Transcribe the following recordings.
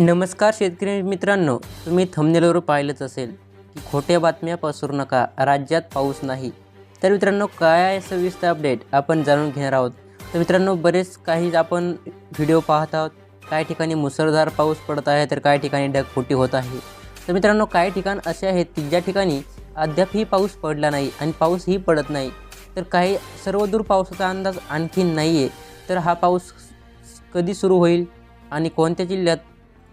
नमस्कार शेतकरी मित्रांनो तुम्ही थंबनेलवर पाहिलंच असेल की खोट्या बातम्या पसरू नका राज्यात पाऊस नाही. तर मित्रांनो काय आहे सविस्तर अपडेट आपण जाणून घेणार आहोत. तर मित्रांनो बरेच काही आपण व्हिडिओ पाहत आहोत. काही ठिकाणी मुसळधार पाऊस पडत आहे तर काही ठिकाणी ढगफुटी होत आहे. तर मित्रांनो काही ठिकाण असे आहेत की ज्या ठिकाणी अद्यापही पाऊस पडला नाही आणि पाऊसही पडत नाही. तर काही सर्वदूर पावसाचा अंदाज आणखी नाही आहे तर हा पाऊस कधी सुरू होईल आणि कोणत्या जिल्ह्यात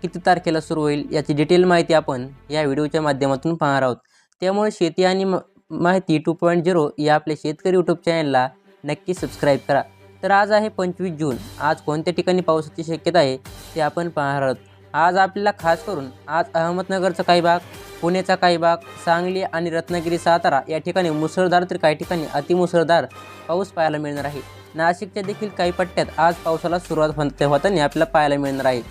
किती तारखेला सुरू होईल याची डिटेल माहिती आपण या व्हिडिओच्या माध्यमातून पाहणार आहोत. त्यामुळे शेती आणि म माहिती टू पॉईंट झिरो या आपल्या शेतकरी यूट्यूब चॅनलला नक्की सबस्क्राईब करा. तर आज आहे पंचवीस जून. आज कोणत्या ठिकाणी पावसाची शक्यता आहे ते आपण पाहणार आहोत. आज आपल्याला खास करून आज अहमदनगरचा काही भाग पुण्याचा काही भाग सांगली आणि रत्नागिरी सातारा या ठिकाणी मुसळधार तर काही ठिकाणी अतिमुसळधार पाऊस पाहायला मिळणार आहे. नाशिकच्या देखील काही पट्ट्यात आज पावसाला सुरुवात होताना आपल्याला पाहायला मिळणार आहे.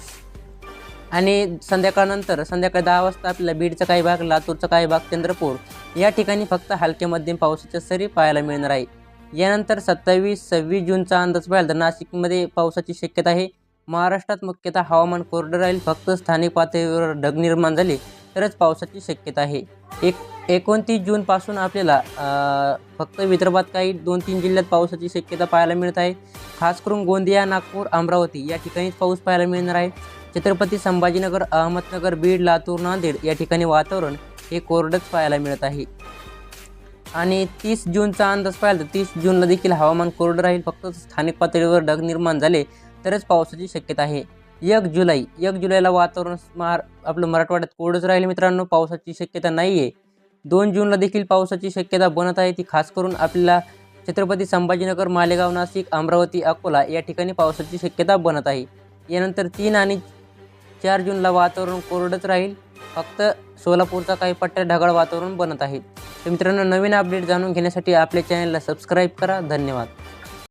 आणि संध्याकाळनंतर संध्याकाळी दहा वाजता आपल्याला बीडचा काही भाग लातूरचा काही भाग चंद्रपूर या ठिकाणी फक्त हलक्या मध्यम पावसाच्या सरी पाहायला मिळणार आहे. यानंतर सत्तावीस सव्वीस जूनचा अंदाज पाहिला तर नाशिकमध्ये पावसाची शक्यता आहे. महाराष्ट्रात मुख्यतः हवामान कोरडं राहील फक्त स्थानिक पातळीवर ढग निर्माण झाले तरच पावसाची शक्यता आहे. एक एकोणतीस जूनपासून आपल्याला फक्त विदर्भात काही दोन तीन जिल्ह्यात पावसाची शक्यता पाहायला मिळत आहे. खास करून गोंदिया नागपूर अमरावती या ठिकाणीच पाऊस पाहायला मिळणार आहे. छत्रपती संभाजीनगर अहमदनगर बीड लातूर नांदेड या ठिकाणी वातावरण हे कोरडंच पाहायला मिळत आहे. आणि तीस जूनचा अंदाज पाहिला तर तीस जूनला देखील हवामान कोरडं राहील. फक्त स्थानिक पातळीवर ढग निर्माण झाले तरच पावसाची शक्यता आहे. एक जुलै एक जुलैला वातावरण महार आपलं मराठवाड्यात कोरडंच राहील मित्रांनो. पावसाची शक्यता नाही आहे दोन जूनला देखील पावसाची शक्यता बनत आहे ती खास करून आपल्याला छत्रपती संभाजीनगर मालेगाव नाशिक अमरावती अकोला या ठिकाणी पावसाची शक्यता बनत आहे. यानंतर तीन आणि चार जूनला वातावरण कोरडंच राहील. फक्त सोलापूरचा काही पट्ट्या ढगाळ वातावरण बनत आहे तर मित्रांनो नवीन अपडेट जाणून घेण्यासाठी आपल्या चॅनलला सबस्क्राईब करा. धन्यवाद.